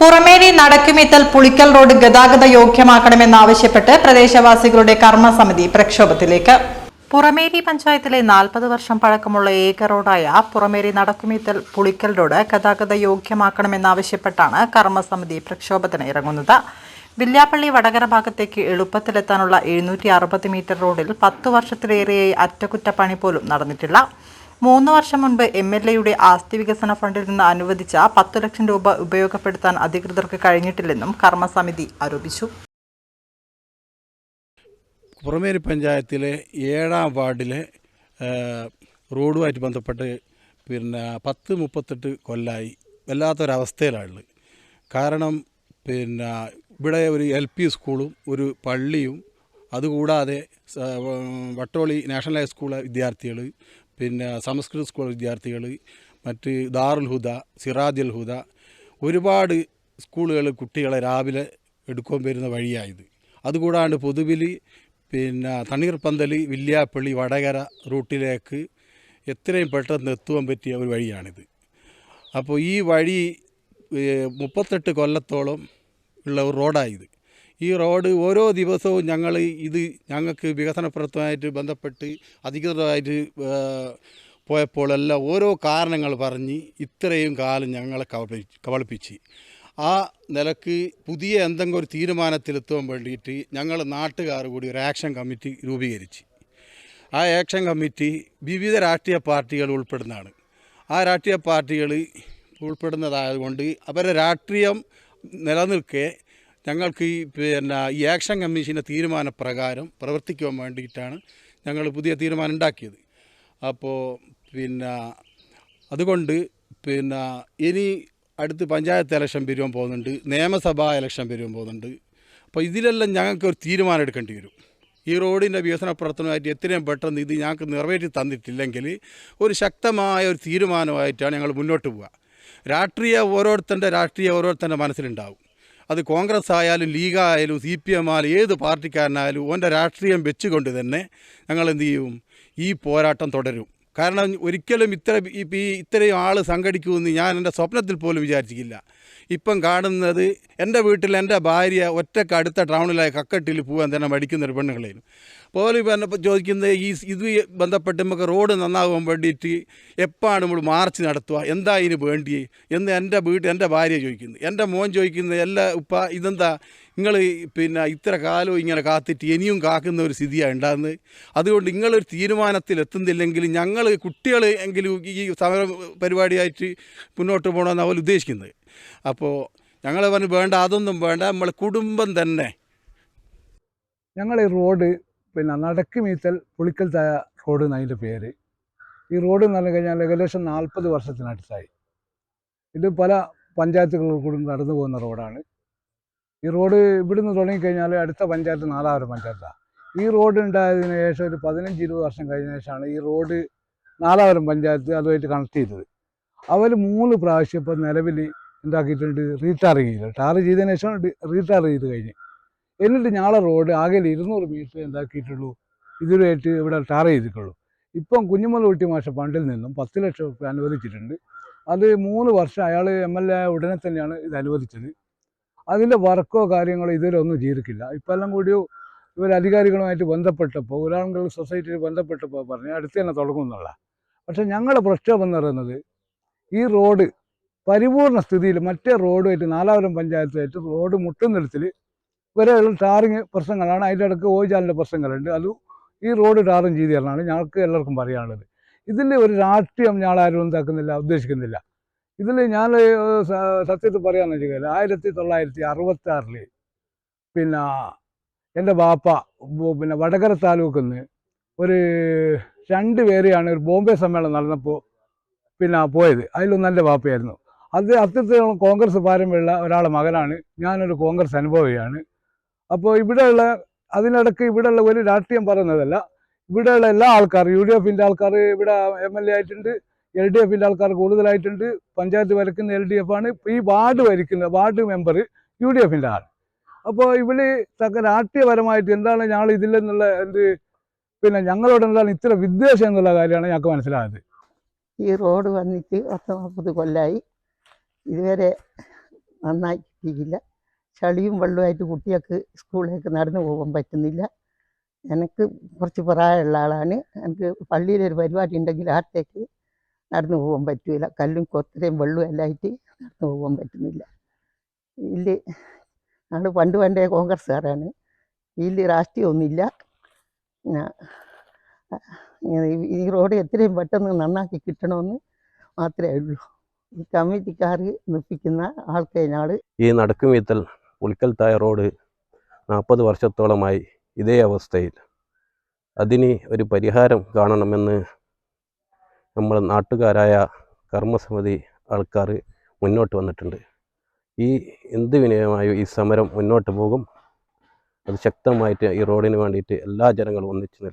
Purameri Nadakkumithal Pulikkal road ഗതാഗത യോഗ്യമാക്കണമെന്നാവശ്യപ്പെട്ട് പ്രദേശവാസികളുടെ കർമ്മസമിതി പ്രക്ഷോഭത്തിലേക്ക്. പുറമേരി പഞ്ചായത്തിലെ നാൽപ്പത് വർഷം പഴക്കമുള്ള ഏക റോഡായ പുറമേരി നടക്കുമിത്തൽ പുളിക്കൽ റോഡ് ഗതാഗത യോഗ്യമാക്കണമെന്നാവശ്യപ്പെട്ടാണ് കർമ്മസമിതി പ്രക്ഷോഭത്തിന് ഇറങ്ങുന്നത്. വില്യാപ്പള്ളി വടകര ഭാഗത്തേക്ക് എളുപ്പത്തിലെത്താനുള്ള എഴുന്നൂറ്റി അറുപത് മീറ്റർ റോഡിൽ പത്തു വർഷത്തിലേറെയായി അറ്റകുറ്റപ്പണി പോലും നടന്നിട്ടില്ല. മൂന്ന് വർഷം മുൻപ് എം എൽ എയുടെ ആസ്തി വികസന ഫണ്ടിൽ നിന്ന് അനുവദിച്ച പത്തു ലക്ഷം രൂപ ഉപയോഗപ്പെടുത്താൻ അധികൃതർക്ക് കഴിഞ്ഞിട്ടില്ലെന്നും കർമ്മസമിതി ആരോപിച്ചു. പുറമേരി പഞ്ചായത്തിലെ ഏഴാം വാർഡിലെ റോഡുമായിട്ട് ബന്ധപ്പെട്ട് പിന്നെ പത്ത് മുപ്പത്തെട്ട് കൊല്ലായി. വല്ലാത്തൊരവസ്ഥയിലാണുള്ളത്. കാരണം പിന്നെ ഇവിടെ ഒരു എൽ പി സ്കൂളും ഒരു പള്ളിയും അതുകൂടാതെ വട്ടോളി നാഷണൽ ഹൈസ്കൂളിലെ വിദ്യാർത്ഥികൾ പിന്നെ സംസ്കൃത സ്കൂൾ വിദ്യാർത്ഥികൾ മറ്റ് ദാറുൽ ഹുദ സിറാജുൽ ഹുദ ഒരുപാട് സ്കൂളുകൾ കുട്ടികളെ രാവിലെ എടുക്കാൻ വരുന്ന വഴിയായത് അതുകൂടാണ്ട് പൊതുവിൽ പിന്നെ തണ്ണീർപ്പന്തൽ വില്യാപ്പള്ളി വടകര റൂട്ടിലേക്ക് എത്രയും പെട്ടെന്ന് എത്തുവാൻ പറ്റിയ ഒരു വഴിയാണിത്. അപ്പോൾ ഈ വഴി മുപ്പത്തെട്ട് കൊല്ലത്തോളം ഉള്ള ഒരു റോഡായത് ഈ റോഡ് ഓരോ ദിവസവും ഞങ്ങൾ ഇത് ഞങ്ങൾക്ക് വികസന പ്രവർത്തനമായിട്ട് ബന്ധപ്പെട്ട് അധികൃതമായിട്ട് പോയപ്പോഴെല്ലാം ഓരോ കാരണങ്ങൾ പറഞ്ഞ് ഇത്രയും കാലം ഞങ്ങളെ കബളി കബളിപ്പിച്ച് ആ നിലയ്ക്ക് പുതിയ എന്തെങ്കിലും ഒരു തീരുമാനത്തിലെത്തുവാൻ വേണ്ടിയിട്ട് ഞങ്ങൾ നാട്ടുകാർ കൂടി ഒരു ആക്ഷൻ കമ്മിറ്റി രൂപീകരിച്ച്. ആ ആക്ഷൻ കമ്മിറ്റി വിവിധ രാഷ്ട്രീയ പാർട്ടികൾ ഉൾപ്പെടുന്നതാണ്. ആ രാഷ്ട്രീയ പാർട്ടികൾ ഉൾപ്പെടുന്നതായതുകൊണ്ട് അവരുടെ രാഷ്ട്രീയം നിലനിൽക്കെ ഞങ്ങൾക്ക് ഈ പിന്നെ ഈ ആക്ഷൻ കമ്മീഷന്റെ തീരുമാനപ്രകാരം പ്രവർത്തിക്കുവാൻ വേണ്ടിയിട്ടാണ് ഞങ്ങൾ പുതിയ തീരുമാനം ഉണ്ടാക്കിയത്. അപ്പോൾ പിന്നെ അതുകൊണ്ട് പിന്നെ ഇനി അടുത്ത് പഞ്ചായത്ത് ഇലക്ഷൻ വരുവാൻ പോകുന്നുണ്ട് നിയമസഭാ ഇലക്ഷൻ വരുവാൻ പോകുന്നുണ്ട്. അപ്പോൾ ഇതിലെല്ലാം ഞങ്ങൾക്ക് ഒരു തീരുമാനം എടുക്കേണ്ടി വരും. ഈ റോഡിന്റെ വികസന പ്രവർത്തനമായിട്ട് എത്രയും പെട്ടെന്ന് ഇത് ഞങ്ങൾക്ക് നിറവേറ്റി തന്നിട്ടില്ലെങ്കിൽ ഒരു ശക്തമായ ഒരു തീരുമാനമായിട്ടാണ് ഞങ്ങൾ മുന്നോട്ട് പോവുക. രാഷ്ട്രീയ ഓരോരുത്തന്റെ രാഷ്ട്രീയ ഓരോരുത്തന്റെ മനസ്സിലുണ്ടാവും. അത് കോൺഗ്രസ് ആയാലും ലീഗായാലും സി പി എം ആയാലും ഏത് പാർട്ടിക്കാരനായാലും ഓന്റെ രാഷ്ട്രീയം വെച്ചുകൊണ്ട് തന്നെ ഞങ്ങൾ എന്തു ചെയ്യും? ഈ പോരാട്ടം തുടരും. കാരണം ഒരിക്കലും ഇത്ര ഇപ്പം ഈ ഇത്രയും ആൾ സംഘടിക്കുമെന്ന് ഞാൻ എന്റെ സ്വപ്നത്തിൽ പോലും വിചാരിച്ചിട്ടില്ല. ഇപ്പം കാണുന്നത് എന്റെ വീട്ടിൽ എന്റെ ഭാര്യ ഒറ്റയ്ക്ക് അടുത്ത ടൗണിലായ കക്കട്ടിൽ പോകാൻ തന്നെ മടിക്കുന്ന ഒരു പെണ്ണുങ്ങളായിരുന്നു പോലെ ഇപ്പം ചോദിക്കുന്നത് ഈ ഇത് ബന്ധപ്പെട്ട് നമുക്ക് റോഡ് നന്നാകാൻ വേണ്ടിയിട്ട് എപ്പോഴാണ് നമ്മൾ മാർച്ച് നടത്തുക? എന്താ ഇതിന് വേണ്ടി എന്ന് എന്റെ വീട്ടിൽ എന്റെ ഭാര്യ ചോദിക്കുന്നത് എന്റെ മോൻ ചോദിക്കുന്നത് എല്ലാ ഉപ്പ ഇതെന്താ? നിങ്ങൾ പിന്നെ ഇത്ര കാലവും ഇങ്ങനെ കാത്തിട്ട് ഇനിയും കാക്കുന്ന ഒരു സ്ഥിതിയാണ് ഉണ്ടാകുന്നത്. അതുകൊണ്ട് നിങ്ങളൊരു തീരുമാനത്തിൽ എത്തുന്നില്ലെങ്കിൽ ഞങ്ങൾ കുട്ടികൾ എങ്കിലും ഈ സമര പരിപാടിയായിട്ട് മുന്നോട്ട് പോകണമെന്ന് അവർ ഉദ്ദേശിക്കുന്നത്. അപ്പോൾ ഞങ്ങൾ പറഞ്ഞു വേണ്ട അതൊന്നും വേണ്ട നമ്മളെ കുടുംബം തന്നെ. ഞങ്ങൾ ഈ റോഡ് പിന്നെ നടക്ക് മീത്തൽ പുളിക്കൽ തായ റോഡ് എന്നതിന്റെ പേര്. ഈ റോഡ് എന്ന് പറഞ്ഞു കഴിഞ്ഞാൽ ഏകദേശം നാൽപ്പത് വർഷത്തിനടുത്തായി. ഇത് പല പഞ്ചായത്തുകളിൽ കൂടി നടന്നു പോകുന്ന റോഡാണ്. ഈ റോഡ് ഇവിടുന്ന് തുടങ്ങിക്കഴിഞ്ഞാൽ അടുത്ത പഞ്ചായത്ത് നാലാവരം പഞ്ചായത്താണ് ഈ റോഡ് ഉണ്ടായതിനു ശേഷം ഒരു പതിനഞ്ച് ഇരുപത് വർഷം കഴിഞ്ഞ ശേഷമാണ് ഈ റോഡ് നാലാവരം പഞ്ചായത്ത് അതുമായിട്ട് കണക്ട് ചെയ്തത്. അവർ മൂന്ന് പ്രാവശ്യം ഇപ്പം നിലവിൽ എന്താക്കിയിട്ടുണ്ട്? റീടാർ ചെയ്ത്. ടാർ ചെയ്തതിന് ശേഷം റീടാർ ചെയ്ത് കഴിഞ്ഞ്. എന്നിട്ട് ഞങ്ങളെ റോഡ് ആകെ ഇരുന്നൂറ് മീറ്റർ എന്താക്കിയിട്ടുള്ളൂ. ഇതുവരെയായിട്ട് ഇവിടെ ടാർ ചെയ്തിട്ടുള്ളൂ. ഇപ്പം കുഞ്ഞുമല കുട്ടി മാഷ ഫണ്ടിൽ നിന്നും പത്ത് ലക്ഷം റുപ്യ അനുവദിച്ചിട്ടുണ്ട്. അത് മൂന്ന് വർഷം അയാൾ എം എൽ എ ഉടനെ തന്നെയാണ് ഇത് അനുവദിച്ചത്. അതിന്റെ വർക്കോ കാര്യങ്ങളോ ഇതുവരെ ഒന്നും ചെയ്തിട്ടില്ല. ഇപ്പം എല്ലാം കൂടി ഇവർ അധികാരികളുമായിട്ട് ബന്ധപ്പെട്ടപ്പോൾ ഒരാളുകൾ സൊസൈറ്റിയിൽ ബന്ധപ്പെട്ടപ്പോൾ പറഞ്ഞു അടുത്ത് തന്നെ തുടങ്ങുന്നുള്ള പക്ഷേ ഞങ്ങളുടെ പ്രക്ഷോഭം എന്ന് പറയുന്നത് ഈ റോഡ് പരിപൂർണ സ്ഥിതിയിൽ മറ്റേ റോഡുമായിട്ട് നാലാവരം പഞ്ചായത്തുമായിട്ട് റോഡ് മുട്ടുന്നിടത്തിൽ വരെയുള്ള ടാറിങ് പ്രശ്നങ്ങളാണ്. അതിന്റെ ഇടയ്ക്ക് ഓജാലിന്റെ പ്രശ്നങ്ങളുണ്ട്. അത് ഈ റോഡ് ടാറിങ് ചെയ്ത് തരണമാണ് ഞങ്ങൾക്ക് എല്ലാവർക്കും പറയാനുള്ളത്. ഇതിന്റെ ഒരു രാഷ്ട്രീയം ഞങ്ങളാരും ഉണ്ടാക്കുന്നില്ല ഉദ്ദേശിക്കുന്നില്ല. ഇതിൽ ഞാൻ സത്യത്തിൽ പറയാമെന്ന് വെച്ച് കഴിഞ്ഞാൽ ആയിരത്തി തൊള്ളായിരത്തി അറുപത്തി ആറിൽ പിന്നെ എന്റെ ബാപ്പ പിന്നെ വടകര താലൂക്കിൽ നിന്ന് ഒരു രണ്ട് പേരെയാണ് ഒരു ബോംബെ സമ്മേളനം നടന്നപ്പോൾ പിന്നെ പോയത്. അതിലൊന്നും എന്റെ ബാപ്പയായിരുന്നു. അത് അത്യത്തോളം കോൺഗ്രസ് പാരമ്പര്യമുള്ള ഒരാളെ മകനാണ്. ഞാനൊരു കോൺഗ്രസ് അനുഭവിയാണ്. അപ്പോൾ ഇവിടെയുള്ള അതിനിടയ്ക്ക് ഇവിടെയുള്ള ഒരു രാഷ്ട്രീയം പറയുന്നതല്ല. ഇവിടെയുള്ള എല്ലാ ആൾക്കാർ യു ഡി എഫിന്റെ ആൾക്കാർ ഇവിടെ എം എൽ എ ആയിട്ടുണ്ട്. എൽ ഡി എഫിന്റെ ആൾക്കാർ കൂടുതലായിട്ടുണ്ട്. പഞ്ചായത്ത് വരയ്ക്കുന്ന എൽ ഡി എഫ് ആണ് ഈ വാർഡ് വരയ്ക്കുന്ന വാർഡ് മെമ്പർ യു ഡി എഫിന്റെ ആൾ. അപ്പോൾ ഇവൾ തക്ക രാഷ്ട്രീയപരമായിട്ട് എന്താണ് ഞങ്ങൾ ഇതിലെന്നുള്ള എന്ത് പിന്നെ ഞങ്ങളോട് എന്താണ് ഇത്ര വിദ്വേഷം എന്നുള്ള കാര്യമാണ് ഞങ്ങൾക്ക് മനസ്സിലായത്. ഈ റോഡ് വന്നിട്ട് പത്ത് നാൽപ്പത് കൊല്ലായി. ഇതുവരെ നന്നായി കിട്ടിയില്ല ചളിയും വെള്ളമായിട്ട് കുട്ടികൾക്ക് സ്കൂളിലേക്ക് നടന്നു പോകാൻ പറ്റുന്നില്ല. എനിക്ക് കുറച്ച് പ്രായമുള്ള ആളാണ്. എനിക്ക് പള്ളിയിലൊരു പരിപാടി ഉണ്ടെങ്കിൽ ആടത്തേക്ക് നടന്നു പോകാൻ പറ്റില്ല കല്ലും കൊത്തരയും വെള്ളവും എല്ലാം ആയിട്ട് നടന്നു പോകാൻ പറ്റുന്നില്ല. ഇല്ല ഞങ്ങൾ പണ്ട് പണ്ടേ കോൺഗ്രസ്സുകാരാണ്. ഇതിൽ രാഷ്ട്രീയമൊന്നുമില്ല ഈ- റോഡ് എത്രയും പെട്ടെന്ന് നന്നാക്കി കിട്ടണമെന്ന് മാത്രമേ ഉള്ളൂ. ഈ കമ്മിറ്റിക്കാർ നിൽപ്പിക്കുന്ന ആൾക്കാർ ഞങ്ങൾ ഈ നടക്കും നടക്കുമീത്തൽ ഉൾക്കൽ തായ റോഡ് നാൽപ്പത് വർഷത്തോളമായി ഇതേ അവസ്ഥയിൽ. അതിന് ഒരു പരിഹാരം കാണണമെന്ന് നമ്മൾ നാട്ടുകാരായ കർമ്മസമിതി ആൾക്കാർ മുന്നോട്ട് വന്നിട്ടുണ്ട്. ഈ എന്ത് വിനയമായും ഈ സമരം മുന്നോട്ട് പോകും. അത് ശക്തമായിട്ട് ഈ റോഡിന് വേണ്ടിയിട്ട് എല്ലാ ജനങ്ങളും ഒന്നിച്ച് നിൽക്കും